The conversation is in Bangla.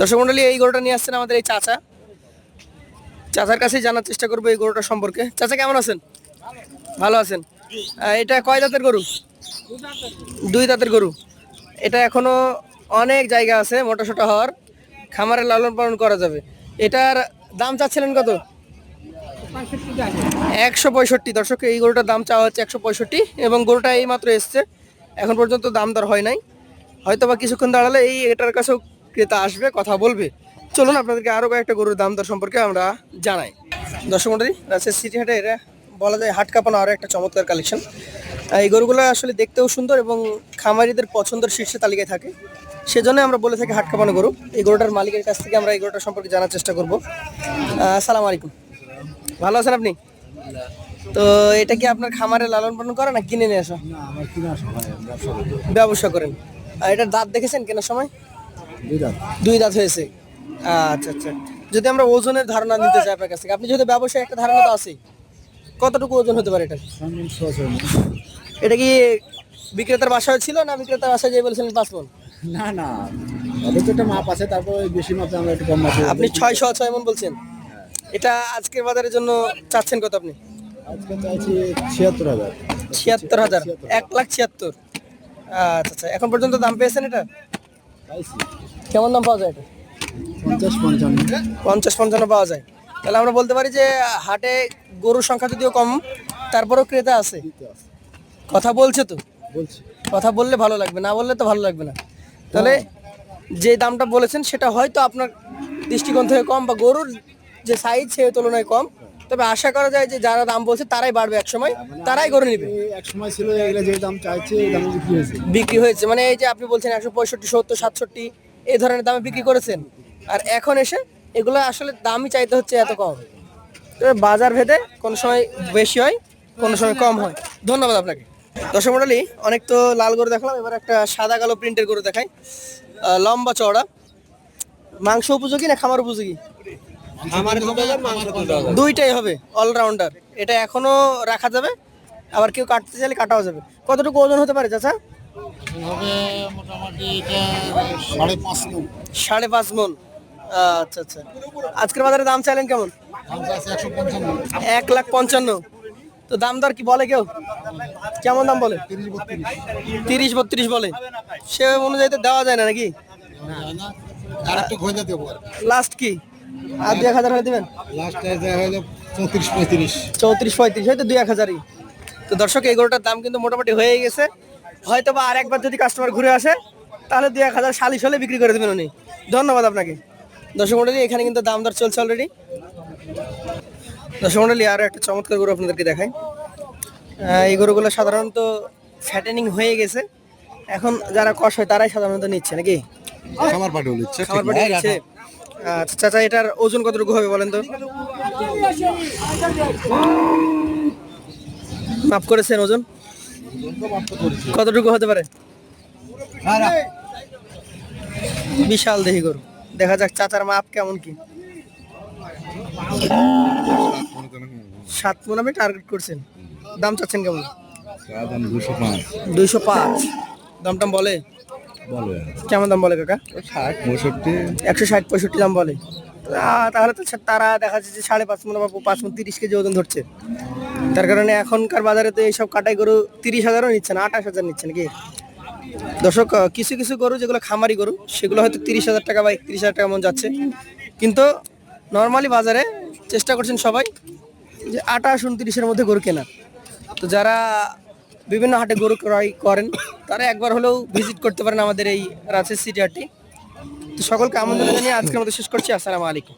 দর্শক মন্ডলী, এই গরুটা নিয়ে আসছেন আমাদের এই চাচা। চাচার কাছেই জানার চেষ্টা করব এই গরুটা সম্পর্কে। চাচা, কেমন আছেন? ভালো আছেন? এটা কয় দাঁতের গরু? দুই দাঁতের গরু। এটা এখনও অনেক জায়গা আছে মোটা সোটা হওয়ার। খামারে লালন পালন করা যাবে। এটার দাম চাচ্ছিলেন কত? একশো পঁয়ষট্টি। দর্শক, এই গরুটার দাম চাওয়া হচ্ছে একশো পঁয়ষট্টি এবং গরুটা এই মাত্র এসছে। এখন পর্যন্ত দাম দর হয় নাই। হয়তো বা কিছুক্ষণ দাঁড়ালে এই এটার কাছেও ক্রেতা আসবে কথা বলবে। চলুন আপনাদেরকে আরও কয়েকটা গরুর দাম দর সম্পর্কে আমরা জানাই। দর্শক মন্ডলী রাজশাহী সিটি হাটে এটা বলা যায় হাট কাঁপানো আরও একটা চমৎকার কালেকশন। এই গরুগুলো আসলে দেখতেও সুন্দর এবং খামারিদের পছন্দের শীর্ষে তালিকায় থাকে। সেজন্য আমরা বলে থাকি হাট কাঁপানো গরু। এই গরুটার মালিকের কাছ থেকে আমরা এই গরুটার সম্পর্কে জানার চেষ্টা করব। আসসালামু আলাইকুম। ভালো আছেন আপনি? তো এটা কি আপনার খামারে লালন পালন করে না কিনে নিয়ে আসা ব্যবসা করেন। আর এটার দাঁত দেখেছেন কেনার সময়? দুই দাঁত। হয়েছে। আচ্ছা আচ্ছা। যদি আমরা ওজনের ধারণা নিতে চাই আপনার কাছ থেকে আপনি যেহেতু ব্যবসায় একটা ধারণা তো আছে কতটুকু ওজন হতে পারে এটা। এটা কি বিক্রেতার বাসায় ছিল না বিক্রেতার বাসায় যেয়ে বলেছিলেন পাঁচ মন না না। তো একটা মাপ আছে তারপর বেশি মাপে আমরা একটু কম মাপে আপনি ছয়শো ছয় মন বলছেন। এটা আজকের বাজারের জন্য চাচ্ছেন কত আপনি? আজকে চাইছি ছিয়াত্তর হাজার। ছিয়াত্তর হাজার। এক লাখ ছিয়াত্তর। আচ্ছা আচ্ছা। এখন পর্যন্ত দাম পেয়েছেন এটা? কেমন দাম পাওয়া যায় এটা? পঞ্চাশ পঞ্চান্ন। পঞ্চাশ পঞ্চান্ন পাওয়া যায়। তাহলে আমরা বলতে পারি যে হাটে গরুর সংখ্যা যদিও কম তারপরেও ক্রেতা আছে। কথা বলছে তো? বলছি। কথা বললে ভালো লাগবে না বললে তো ভালো লাগবে না। তাহলে যে দামটা বলেছেন সেটা হয়তো আপনার দৃষ্টিকোণ থেকে কম বা গরুর যে সাইজ সে তুলনায় কম। তবে আশা করা যায় যে যারা দাম বলছে তারাই বাড়বে এক সময় তারাই গরু নিবে। এই এক সময় ছিল এগুলো যে দাম চাইছে এই দামে বিক্রি হয়েছে। বিক্রি হয়েছে। মানে এই যে আপনি বলছেন একশো পঁয়ষট্টি সত্তর সাতষট্টি এই ধরনের দামে বিক্রি করেছেন। আর এখন এসে এগুলো আসলে দামই চাইতে হচ্ছে এত কম। তবে বাজার ভেদে কোনো সময় বেশি হয় কোনো সময় কম হয়। ধন্যবাদ আপনাকে। দর্শক মন্ডলী অনেক তো লাল গরু দেখলাম এবার একটা সাদা কালো প্রিন্টের গরু দেখাই। লম্বা চওড়া। মাংস উপযোগী না খামার উপযোগী? দুইটাই হবে অলরাউন্ডার এটা এখনও রাখা যাবে আবার কেউ কাটতে চাইলে কাটাও যাবে। কতটুকু ওজন হতে পারে চাচা? সাড়ে পাঁচ মন। আচ্ছা আচ্ছা। আজকের বাজারে দাম চাইলেন কেমন? এক লাখ পঞ্চান্ন। তো দাম দর কি বলে কেউ? কেমন দাম বলে? তিরিশ বত্রিশ। বলে। সে অনুযায়ী তো দেওয়া যায় না নাকি? লাস্ট কি? আর দুই এক হাজার হয়ে দেবেন? লাস্ট চৌত্রিশ পঁয়ত্রিশ। চৌত্রিশ পঁয়ত্রিশ হয়তো দুই এক হাজারই। তো দর্শক এই গরুটার দাম কিন্তু মোটামুটি হয়ে গেছে। হয়তো বা আর একবার যদি কাস্টমার ঘুরে আসে তাহলে দুই এক হাজার সালিশ হলে বিক্রি করে দেবেন উনি। ধন্যবাদ আপনাকে। দর্শক মন্ডলী এখানে কিন্তু দাম দর চলছে অলরেডি দর্শক মন্ডলী আরও একটা চমৎকার গরু আপনাদেরকে দেখাই। এই গরুগুলো সাধারণত ফ্যাটেনিং হয়ে গেছে। এখন যারা কষ হয় তারাই সাধারণত নিচ্ছে নাকি? খামার পাঠিয়ে দিচ্ছে খাবার পাঠিয়ে দিচ্ছে আচ্ছা চাচা এটার ওজন কতটুকু হবে বলেন তো? মাফ করেছেন ওজন? কতটুকু হতে পারে? বিশাল দেহি গরু। দেখা যাক চাচার মাপ কেমন কি। সাত মন আপনি টার্গেট করছেন। দাম চাচ্ছেন কেমন? দুইশো পাঁচ। দাম টাম বলে বলো? কেমন দাম বলে কাকা? ষাট। পঁয়ষট্টি। একশো ষাট পঁয়ষট্টি দাম বলে। তাহলে তো তারা দেখা যাচ্ছে যে সাড়ে পাঁচ মন বা পাঁচ মন তিরিশ কেজি ওজন ধরছে। তার কারণে এখনকার বাজারে তো এইসব কাটাই গরু তিরিশ হাজারও নিচ্ছে না আঠাশ হাজার নিচ্ছে নাকি? দর্শক কিছু কিছু গরু যেগুলো খামারি গরু সেগুলো হয়তো তিরিশ হাজার টাকা বা একত্রিশ হাজার টাকা মন যাচ্ছে। কিন্তু নর্মালি বাজারে চেষ্টা করছেন সবাই যে আঠাশ উনত্রিশের মধ্যে গরু কেনার। তো যারা বিভিন্ন হাটে গরু ক্রয় করেন। তারা একবার হলেও ভিজিট করতে পারেন আমাদের এই রাজশাহী সিটি হাটটি। তো সকলকে আমন্ত্রণ জানিয়ে আজকের মতো শেষ করছি। আসসালামু আলাইকুম।